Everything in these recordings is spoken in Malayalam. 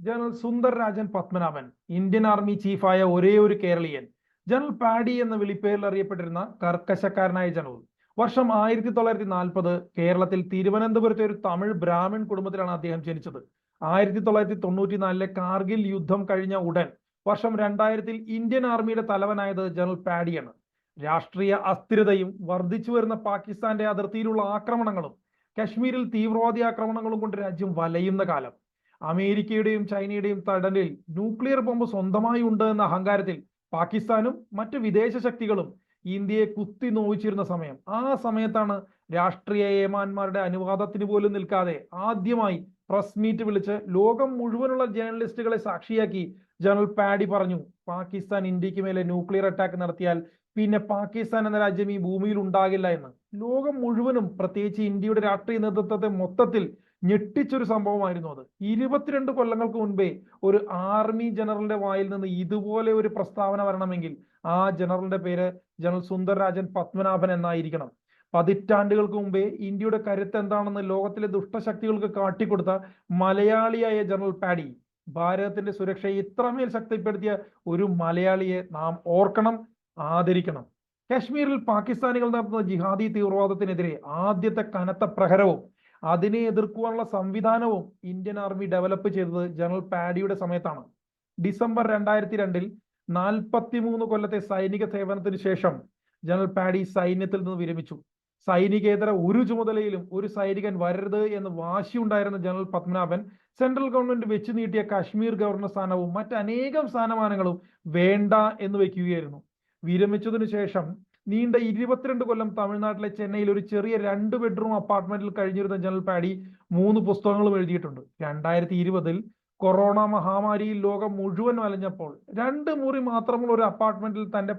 General Sundar Rajan Padmanabhan Indian army ചീഫായ ഒരേ ഒരു കേരളീയൻ. ജനറൽ പാഡി എന്ന വിളിപ്പേരിൽ അറിയപ്പെട്ടിരുന്ന കർക്കശക്കാരനായ ജനറൽ. വർഷം ആയിരത്തി തൊള്ളായിരത്തി നാൽപ്പത് കേരളത്തിൽ തിരുവനന്തപുരത്തെ ഒരു തമിഴ് ബ്രാഹ്മൺ കുടുംബത്തിലാണ് അദ്ദേഹം ജനിച്ചത്. ആയിരത്തി തൊള്ളായിരത്തി തൊണ്ണൂറ്റിനാലിലെ കാർഗിൽ യുദ്ധം കഴിഞ്ഞ ഉടൻ വർഷം രണ്ടായിരത്തിൽ ഇന്ത്യൻ ആർമിയുടെ തലവനായത് ജനറൽ പാഡിയാണ്. രാഷ്ട്രീയ അസ്ഥിരതയും വർദ്ധിച്ചു വരുന്ന പാകിസ്ഥാന്റെ അതിർത്തിയിലുള്ള ആക്രമണങ്ങളും കശ്മീരിൽ തീവ്രവാദി ആക്രമണങ്ങളും കൊണ്ട് രാജ്യം വലയുന്ന കാലം. അമേരിക്കയുടെയും ചൈനയുടെയും തടലിൽ ന്യൂക്ലിയർ ബോംബ് സ്വന്തമായി ഉണ്ട് എന്ന അഹങ്കാരത്തിൽ പാകിസ്ഥാനും മറ്റ് വിദേശ ശക്തികളും ഇന്ത്യയെ കുത്തി നോവിച്ചിരുന്ന സമയം. ആ സമയത്താണ് രാഷ്ട്രീയ ഏമാന്മാരുടെ അനുവാദത്തിന് പോലും നിൽക്കാതെ ആദ്യമായി പ്രസ് മീറ്റ് വിളിച്ച് ലോകം മുഴുവനുള്ള ജേർണലിസ്റ്റുകളെ സാക്ഷിയാക്കി ജനറൽ പാഡി പറഞ്ഞു പാകിസ്ഥാൻ ഇന്ത്യയ്ക്ക് മേലെ ന്യൂക്ലിയർ അറ്റാക്ക് നടത്തിയാൽ പിന്നെ പാകിസ്ഥാൻ എന്ന രാജ്യം ഈ ഭൂമിയിൽ ഉണ്ടാകില്ല എന്ന്. ലോകം മുഴുവനും പ്രത്യേകിച്ച് ഇന്ത്യയുടെ രാഷ്ട്രീയ നേതൃത്വത്തെ മൊത്തത്തിൽ ഞെട്ടിച്ചൊരു സംഭവമായിരുന്നു അത്. ഇരുപത്തിരണ്ട് കൊല്ലങ്ങൾക്ക് മുൻപേ ഒരു ആർമി ജനറലിന്റെ വായിൽ നിന്ന് ഇതുപോലെ ഒരു പ്രസ്താവന വരണമെങ്കിൽ ആ ജനറലിന്റെ പേര് ജനറൽ സുന്ദർ രാജൻ പത്മനാഭൻ എന്നായിരിക്കണം. പതിറ്റാണ്ടുകൾക്ക് മുമ്പേ ഇന്ത്യയുടെ കരുത്ത് എന്താണെന്ന് ലോകത്തിലെ ദുഷ്ടശക്തികൾക്ക് കാട്ടിക്കൊടുത്ത മലയാളിയായ ജനറൽ പാഡി ഭാരതത്തിന്റെ സുരക്ഷയെ ഇത്രമേൽ ശക്തിപ്പെടുത്തിയ ഒരു മലയാളിയെ നാം ഓർക്കണം ആദരിക്കണം. കാശ്മീരിൽ പാകിസ്ഥാനികൾ നടത്തുന്ന ജിഹാദി തീവ്രവാദത്തിനെതിരെ ആദ്യത്തെ കനത്ത പ്രഹരവും അതിനെ എതിർക്കുവാനുള്ള സംവിധാനവും ഇന്ത്യൻ ആർമി ഡെവലപ്പ് ചെയ്തത് ജനറൽ പാഡിയുടെ സമയത്താണ്. ഡിസംബർ രണ്ടായിരത്തി രണ്ടിൽ നാൽപ്പത്തിമൂന്ന് കൊല്ലത്തെ സൈനിക സേവനത്തിന് ശേഷം ജനറൽ പാഡി സൈന്യത്തിൽ നിന്ന് വിരമിച്ചു. സൈനികേതര ഒരു ചുമതലയിലും ഒരു സൈനികൻ വരരുത് എന്ന് വാശി ഉണ്ടായിരുന്ന ജനറൽ പത്മനാഭൻ സെൻട്രൽ ഗവൺമെന്റ് വെച്ചു നീട്ടിയ കാശ്മീർ ഗവർണർ സ്ഥാനവും മറ്റനേകം സ്ഥാനമാനങ്ങളും വേണ്ട എന്ന് വെക്കുകയായിരുന്നു. വിരമിച്ചതിനു ശേഷം നീണ്ട ഇരുപത്തിരണ്ട് കൊല്ലം തമിഴ്നാട്ടിലെ ചെന്നൈയിൽ ഒരു ചെറിയ രണ്ട് ബെഡ്റൂം അപ്പാർട്ട്മെന്റിൽ കഴിഞ്ഞിരുന്ന ജനറൽ പാഡി മൂന്ന് പുസ്തകങ്ങളും എഴുതിയിട്ടുണ്ട്. രണ്ടായിരത്തി ഇരുപതിൽ കൊറോണ മഹാമാരിയിൽ ലോകം മുഴുവൻ വലഞ്ഞപ്പോൾ രണ്ട് മുറി മാത്രമുള്ള ഒരു അപ്പാർട്ട്മെന്റിൽ തന്റെ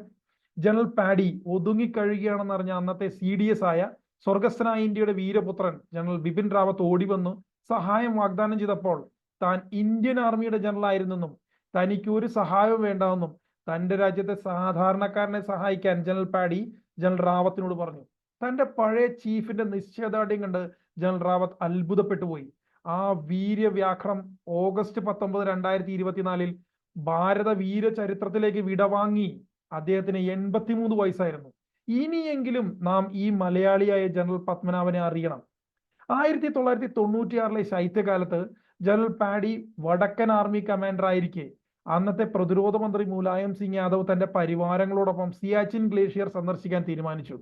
ജനറൽ പാഡി ഒതുങ്ങിക്കഴിയുകയാണെന്ന് അറിഞ്ഞ അന്നത്തെ സി ഡി എസ് ആയ സ്വർഗസ്ഥനായ ഇന്ത്യയുടെ വീരപുത്രൻ ജനറൽ ബിപിൻ റാവത്ത് ഓടി വന്നു. സഹായം വാഗ്ദാനം ചെയ്തപ്പോൾ താൻ ഇന്ത്യൻ ആർമിയുടെ ജനറൽ ആയിരുന്നെന്നും തനിക്ക് ഒരു സഹായവും വേണ്ടെന്നും തന്റെ രാജ്യത്തെ സാധാരണക്കാരനെ സഹായിക്കാൻ ജനറൽ പാഡി ജനറൽ റാവത്തിനോട് പറഞ്ഞു. തന്റെ പഴയ ചീഫിന്റെ നിശ്ചയദാർഢ്യം കണ്ട് ജനറൽ റാവത്ത് അത്ഭുതപ്പെട്ടു പോയി. ആ വീര്യവ്യാഘ്രം ഓഗസ്റ്റ് പത്തൊമ്പത് രണ്ടായിരത്തി ഇരുപത്തിനാലിൽ ഭാരത വീര ചരിത്രത്തിലേക്ക് വിടവാങ്ങി. അദ്ദേഹത്തിന് എൺപത്തിമൂന്ന് വയസ്സായിരുന്നു. ഇനിയെങ്കിലും നാം ഈ മലയാളിയായ ജനറൽ പത്മനാഭനെ അറിയണം. ആയിരത്തി തൊള്ളായിരത്തി തൊണ്ണൂറ്റിയാറിലെ ശൈത്യകാലത്ത് ജനറൽ പാഡി വടക്കൻ ആർമി കമാൻഡർ ആയിരിക്കെ അന്നത്തെ പ്രതിരോധ മന്ത്രി മുലായം സിംഗ് യാദവ് തന്റെ പരിവാരങ്ങളോടൊപ്പം സിയാച്ചിൻ ഗ്ലേഷ്യർ സന്ദർശിക്കാൻ തീരുമാനിച്ചു.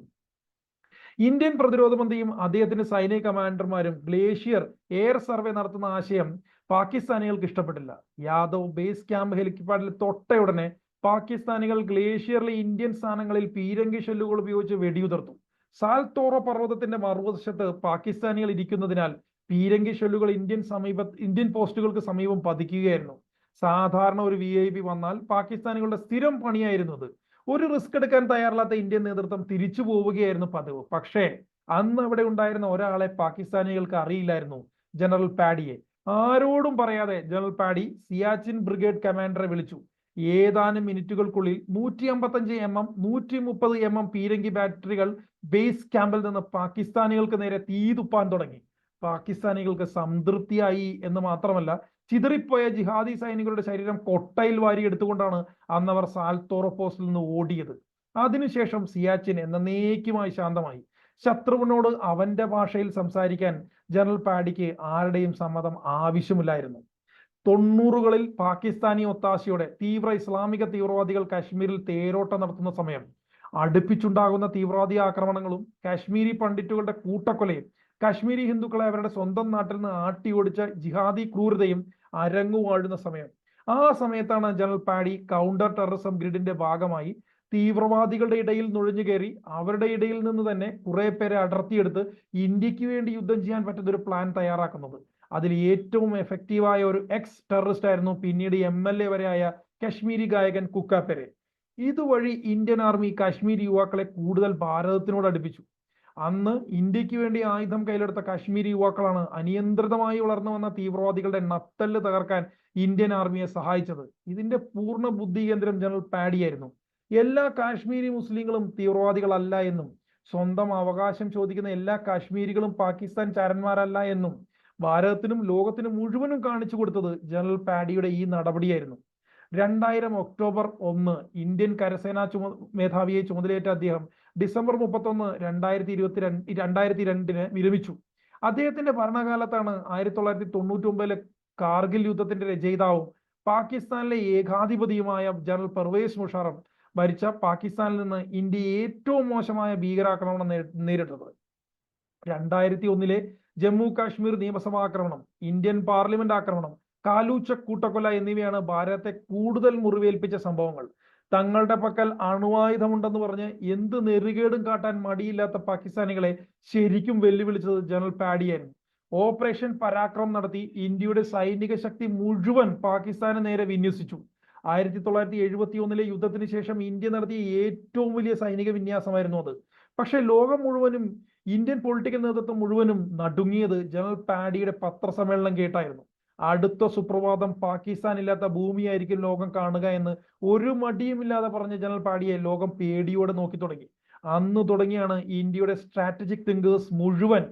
ഇന്ത്യൻ പ്രതിരോധ മന്ത്രിയും അദ്ദേഹത്തിന്റെ സൈനിക കമാൻഡർമാരും ഗ്ലേഷ്യർ എയർ സർവേ നടത്തുന്ന ആശയം പാകിസ്ഥാനികൾക്ക് ഇഷ്ടപ്പെട്ടില്ല. യാദവ് ബേസ് ക്യാമ്പ് ഹെലിക്കിപ്പാഡിൽ തൊട്ടയുടനെ പാകിസ്ഥാനികൾ ഗ്ലേഷ്യറിലെ ഇന്ത്യൻ സ്ഥാനങ്ങളിൽ പീരങ്കി ഷെല്ലുകൾ ഉപയോഗിച്ച് വെടിയുതിർത്തു. സാൽത്തോറ പർവതത്തിന്റെ മറുവശത്ത് പാകിസ്ഥാനികൾ ഇരിക്കുന്നതിനാൽ പീരങ്കി ഷെല്ലുകൾ ഇന്ത്യൻ സമീപ ഇന്ത്യൻ പോസ്റ്റുകൾക്ക് സമീപം പതിക്കുകയായിരുന്നു. സാധാരണ ഒരു വി ഐ പി വന്നാൽ പാകിസ്ഥാനികളുടെ സ്ഥിരം പണിയായിരുന്നു അത് ഒരു റിസ്ക് എടുക്കാൻ തയ്യാറില്ലാത്ത ഇന്ത്യൻ നേതൃത്വം തിരിച്ചു പോവുകയായിരുന്നു പതിവ്. പക്ഷേ അന്ന് അവിടെ ഉണ്ടായിരുന്ന ഒരാളെ പാകിസ്ഥാനികൾക്ക് അറിയില്ലായിരുന്നു ജനറൽ പാഡിയെ. ആരോടും പറയാതെ ജനറൽ പാഡി സിയാച്ചിൻ ബ്രിഗേഡ് കമാൻഡറെ വിളിച്ചു. ഏതാനും മിനിറ്റുകൾക്കുള്ളിൽ നൂറ്റി അമ്പത്തഞ്ച് എം എം നൂറ്റി മുപ്പത് എം എം പീരങ്കി ബാറ്ററികൾ ബേസ് ക്യാമ്പിൽ നിന്ന് പാകിസ്ഥാനികൾക്ക് നേരെ തീ തുപ്പാൻ തുടങ്ങി. പാകിസ്ഥാനികൾക്ക് സംതൃപ്തിയായി എന്ന് മാത്രമല്ല ചിതറിപ്പോയ ജിഹാദി സൈനികരുടെ ശരീരം കൊട്ടയിൽ വാരി എടുത്തുകൊണ്ടാണ് അന്ന് അവർ സാൽത്തോറ നിന്ന് ഓടിയത്. അതിനുശേഷം സിയാച്ചിൻ എന്നേക്കുമായി ശാന്തമായി. ശത്രുവിനോട് അവന്റെ ഭാഷയിൽ സംസാരിക്കാൻ ജനറൽ പാഡിക്ക് ആരുടെയും സമ്മതം ആവശ്യമില്ലായിരുന്നു. തൊണ്ണൂറുകളിൽ പാകിസ്ഥാനി ഒത്താശയോടെ തീവ്ര ഇസ്ലാമിക തീവ്രവാദികൾ കാശ്മീരിൽ തേരോട്ടം നടത്തുന്ന സമയം അടുപ്പിച്ചുണ്ടാകുന്ന തീവ്രവാദി ആക്രമണങ്ങളും കാശ്മീരി പണ്ഡിറ്റുകളുടെ കൂട്ടക്കൊലയും കാശ്മീരി ഹിന്ദുക്കളെ അവരുടെ സ്വന്തം നാട്ടിൽ നിന്ന് ആട്ടി ഓടിച്ച ജിഹാദി ക്രൂരതയും അരങ്ങു വാഴുന്ന സമയം. ആ സമയത്താണ് ജനറൽ പാഡി കൗണ്ടർ ടെററിസം ഗ്രിഡിന്റെ ഭാഗമായി തീവ്രവാദികളുടെ ഇടയിൽ നുഴഞ്ഞു കയറി അവരുടെ ഇടയിൽ നിന്ന് തന്നെ കുറെ പേരെ അടർത്തിയെടുത്ത് ഇന്ത്യയ്ക്ക് വേണ്ടി യുദ്ധം ചെയ്യാൻ പറ്റുന്ന ഒരു പ്ലാൻ തയ്യാറാക്കുന്നത്. അതിൽ ഏറ്റവും എഫക്റ്റീവായ ഒരു എക്സ് ടെററിസ്റ്റ് ആയിരുന്നു പിന്നീട് എം എൽ എ വരെയായ കശ്മീരി ഗായകൻ കുക്കാപ്പെരെ. ഇതുവഴി ഇന്ത്യൻ ആർമി കാശ്മീരി യുവാക്കളെ കൂടുതൽ ഭാരതത്തിനോട് അടുപ്പിച്ചു. അന്ന് ഇന്ത്യയ്ക്ക് വേണ്ടി ആയുധം കയ്യിലെടുത്ത കാശ്മീരി യുവാക്കളാണ് അനിയന്ത്രിതമായി വളർന്നു വന്ന തീവ്രവാദികളുടെ നത്തൽ തകർക്കാൻ ഇന്ത്യൻ ആർമിയെ സഹായിച്ചത്. ഇതിന്റെ പൂർണ ബുദ്ധി കേന്ദ്രം ജനറൽ പാഡിയായിരുന്നു എല്ലാ കാശ്മീരി മുസ്ലിങ്ങളും തീവ്രവാദികളല്ല എന്നും സ്വന്തം അവകാശം ചോദിക്കുന്ന എല്ലാ കാശ്മീരികളും പാകിസ്ഥാൻ ചാരന്മാരല്ല എന്നും ഭാരതത്തിനും ലോകത്തിനും മുഴുവനും കാണിച്ചു കൊടുത്തത് ജനറൽ പാഡിയുടെ ഈ നടപടിയായിരുന്നു. രണ്ടായിരം ഒക്ടോബർ ഒന്ന് ഇന്ത്യൻ കരസേനാ ചുമ മേധാവിയെ ചുമതലയേറ്റ അദ്ദേഹം ഡിസംബർ മുപ്പത്തൊന്ന് രണ്ടായിരത്തി ഇരുപത്തി രണ്ട് രണ്ടായിരത്തി രണ്ടിന് വിരമിച്ചു. അദ്ദേഹത്തിന്റെ ഭരണകാലത്താണ് ആയിരത്തി തൊള്ളായിരത്തി തൊണ്ണൂറ്റി ഒമ്പതിലെ കാർഗിൽ യുദ്ധത്തിന്റെ രചയിതാവും പാകിസ്ഥാനിലെ ഏകാധിപതിയുമായ ജനറൽ പർവേസ് മുഷാറഫ് ഭരിച്ച പാകിസ്ഥാനിൽ നിന്ന് ഇന്ത്യ ഏറ്റവും മോശമായ ഭീകരാക്രമണം നേരിട്ടത്. രണ്ടായിരത്തി ഒന്നിലെ ജമ്മു കാശ്മീർ നിയമസഭാ ആക്രമണം ഇന്ത്യൻ പാർലമെന്റ് ആക്രമണം കാലൂച്ച കൂട്ടക്കൊല എന്നിവയാണ് ഭാരതത്തെ കൂടുതൽ മുറിവേൽപ്പിച്ച സംഭവങ്ങൾ. തങ്ങളുടെ പക്കൽ അണുവായുധമുണ്ടെന്ന് പറഞ്ഞ് എന്ത് നെറുകേടും കാട്ടാൻ മടിയില്ലാത്ത പാകിസ്ഥാനികളെ ശരിക്കും വെല്ലുവിളിച്ചത് ജനറൽ പാഡിയായിരുന്നു ഓപ്പറേഷൻ പരാക്രമം നടത്തി ഇന്ത്യയുടെ സൈനിക ശക്തി മുഴുവൻ പാകിസ്ഥാന് നേരെ വിന്യസിച്ചു. ആയിരത്തി തൊള്ളായിരത്തി എഴുപത്തി ഒന്നിലെ യുദ്ധത്തിന് ശേഷം ഇന്ത്യ നടത്തിയ ഏറ്റവും വലിയ സൈനിക വിന്യാസമായിരുന്നു അത്. പക്ഷേ ലോകം മുഴുവനും ഇന്ത്യൻ പൊളിറ്റിക്കൽ നേതൃത്വം മുഴുവനും നടുങ്ങിയത് ജനറൽ പാഡിയുടെ പത്രസമ്മേളനം കേട്ടായിരുന്നു. അടുത്ത സുപ്രഭാതം പാകിസ്ഥാൻ ഇല്ലാത്ത ഭൂമിയായിരിക്കും ലോകം കാണുക എന്ന് ഒരു മടിയുമില്ലാതെ പറഞ്ഞ ജനറൽ പാടിയെ ലോകം പേടിയോടെ നോക്കി തുടങ്ങി. അന്ന് തുടങ്ങിയാണ് ഇന്ത്യയുടെ സ്ട്രാറ്റജിക് തിങ്കേഴ്സ് മുഴുവൻ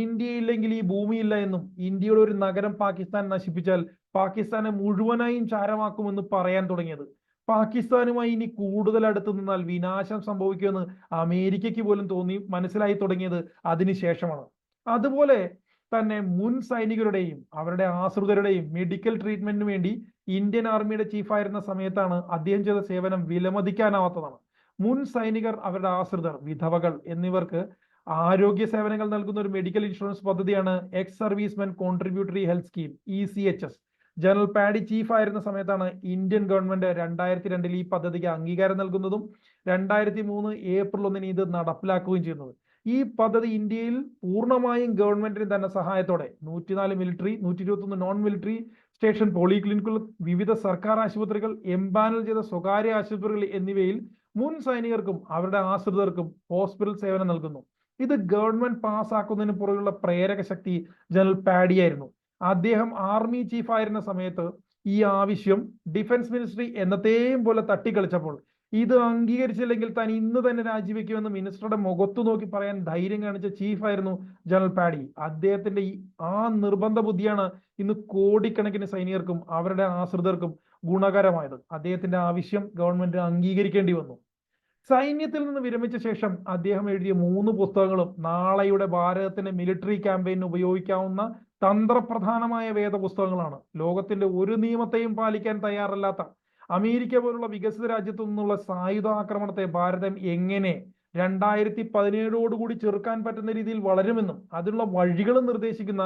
ഇന്ത്യ ഇല്ലെങ്കിൽ ഈ ഭൂമിയില്ല എന്നും ഇന്ത്യയുടെ ഒരു നഗരം പാകിസ്ഥാൻ നശിപ്പിച്ചാൽ പാകിസ്ഥാനെ മുഴുവനായും ചാരമാക്കുമെന്ന് പറയാൻ തുടങ്ങിയത്. പാകിസ്ഥാനുമായി ഇനി കൂടുതൽ അടുത്ത് നിന്നാൽ വിനാശം സംഭവിക്കുമെന്ന് അമേരിക്കയ്ക്ക് പോലും തോന്നി മനസ്സിലായി തുടങ്ങിയത് അതിനുശേഷമാണ് അതുപോലെ തന്നെ മുൻ സൈനികരുടെയും അവരുടെ ആശ്രിതരുടെയും മെഡിക്കൽ ട്രീറ്റ്മെന്റിന് വേണ്ടി ഇന്ത്യൻ ആർമിയുടെ ചീഫായിരുന്ന സമയത്താണ് അദ്ദേഹം ചെയ്ത സേവനം വിലമതിക്കാനാവാത്തതാണ്. മുൻ സൈനികർ അവരുടെ ആശ്രിതർ വിധവകൾ എന്നിവർക്ക് ആരോഗ്യ സേവനങ്ങൾ നൽകുന്ന ഒരു മെഡിക്കൽ ഇൻഷുറൻസ് പദ്ധതിയാണ് ex servicemen contributory health scheme E C H S general Paddy chief ആയിരുന്ന സമയത്താണ് ഇന്ത്യൻ ഗവൺമെന്റ് രണ്ടായിരത്തി രണ്ടിൽ ഈ പദ്ധതിക്ക് അംഗീകാരം നൽകുന്നതും രണ്ടായിരത്തി മൂന്ന് ഏപ്രിൽ ഒന്നിന് ഇത് നടപ്പിലാക്കുകയും ചെയ്യുന്നത്. ഈ പദ്ധതി ഇന്ത്യയിൽ പൂർണമായും ഗവൺമെന്റിന് തന്നെ സഹായത്തോടെ നൂറ്റിനാല് മിലിറ്ററി നൂറ്റി ഇരുപത്തി നോൺ മിലിറ്ററി സ്റ്റേഷൻ പോളിക്ലിനിക്കുകൾ വിവിധ സർക്കാർ ആശുപത്രികൾ എംപാനൽ ചെയ്ത സ്വകാര്യ ആശുപത്രികൾ എന്നിവയിൽ മുൻ സൈനികർക്കും അവരുടെ ആശ്രിതർക്കും ഹോസ്പിറ്റൽ സേവനം നൽകുന്നു. ഇത് ഗവൺമെന്റ് പാസ്സാക്കുന്നതിന് പുറകുള്ള പ്രേരക ശക്തി ജനറൽ പാഡിയായിരുന്നു അദ്ദേഹം ആർമി ചീഫ് ആയിരുന്ന സമയത്ത് ഈ ആവശ്യം ഡിഫൻസ് മിനിസ്ട്രി എന്നത്തെയും പോലെ തട്ടിക്കളിച്ചപ്പോൾ ഇത് അംഗീകരിച്ചില്ലെങ്കിൽ താൻ ഇന്ന് തന്നെ രാജിവെക്കുമെന്ന് മിനിസ്റ്ററുടെ മുഖത്തു നോക്കി പറയാൻ ധൈര്യം കാണിച്ച ചീഫായിരുന്നു ജനറൽ പാഡി. അദ്ദേഹത്തിന്റെ ഈ ആ നിർബന്ധ ബുദ്ധിയാണ് ഇന്ന് കോടിക്കണക്കിന് സൈനികർക്കും അവരുടെ ആശ്രിതർക്കും ഗുണകരമായത്. അദ്ദേഹത്തിന്റെ ആവശ്യം ഗവൺമെന്റ് അംഗീകരിക്കേണ്ടി വന്നു. സൈന്യത്തിൽ നിന്ന് വിരമിച്ച ശേഷം അദ്ദേഹം എഴുതിയ മൂന്ന് പുസ്തകങ്ങളും നാളെയുടെ ഭാരതത്തിന്റെ മിലിറ്ററി ക്യാമ്പയിന് ഉപയോഗിക്കാവുന്ന തന്ത്രപ്രധാനമായ വേദപുസ്തകങ്ങളാണ്. ലോകത്തിന്റെ ഒരു നിയമത്തെയും പാലിക്കാൻ തയ്യാറല്ലാത്ത അമേരിക്ക പോലുള്ള വികസിത രാജ്യത്തു നിന്നുള്ള സായുധ ആക്രമണത്തെ ഭാരതം എങ്ങനെ രണ്ടായിരത്തി പതിനേഴോടുകൂടി ചെറുക്കാൻ പറ്റുന്ന രീതിയിൽ വളരുമെന്നും അതിനുള്ള വഴികൾ നിർദ്ദേശിക്കുന്ന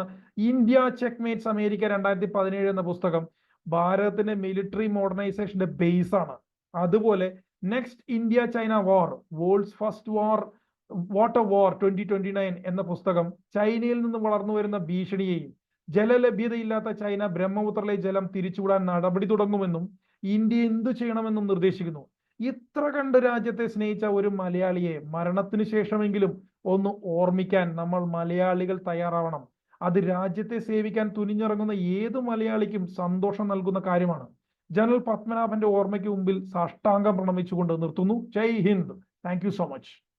ഇന്ത്യ ചെക്ക്മേറ്റ്സ് അമേരിക്ക രണ്ടായിരത്തി പതിനേഴ് എന്ന പുസ്തകം ഭാരതത്തിന്റെ മിലിറ്ററി മോഡേണൈസേഷന്റെ ബേസ് ആണ്. അതുപോലെ next India China war world's first war water war twenty twenty nine എന്ന പുസ്തകം ചൈനയിൽ നിന്ന് വളർന്നു വരുന്ന ഭീഷണിയെയും ജലലഭ്യതയില്ലാത്ത ചൈന ബ്രഹ്മപുത്രയിലെ ജലം തിരിച്ചുവിടാൻ നടപടി തുടങ്ങുമെന്നും ഇന്ത്യ എന്തു ചെയ്യണമെന്നും നിർദ്ദേശിക്കുന്നു. ഇത്ര കണ്ട് രാജ്യത്തെ സ്നേഹിച്ച ഒരു മലയാളിയെ മരണത്തിന് ശേഷമെങ്കിലും ഒന്ന് ഓർമ്മിക്കാൻ നമ്മൾ മലയാളികൾ തയ്യാറാവണം. അത് രാജ്യത്തെ സേവിക്കാൻ തുനിഞ്ഞിറങ്ങുന്ന ഏത് മലയാളിക്കും സന്തോഷം നൽകുന്ന കാര്യമാണ്. ജനറൽ പത്മനാഭന്റെ ഓർമ്മയ്ക്ക് മുമ്പിൽ സാഷ്ടാംഗം പ്രണമിച്ചുകൊണ്ട് നിർത്തുന്നു. Jai Hind. Thank so much.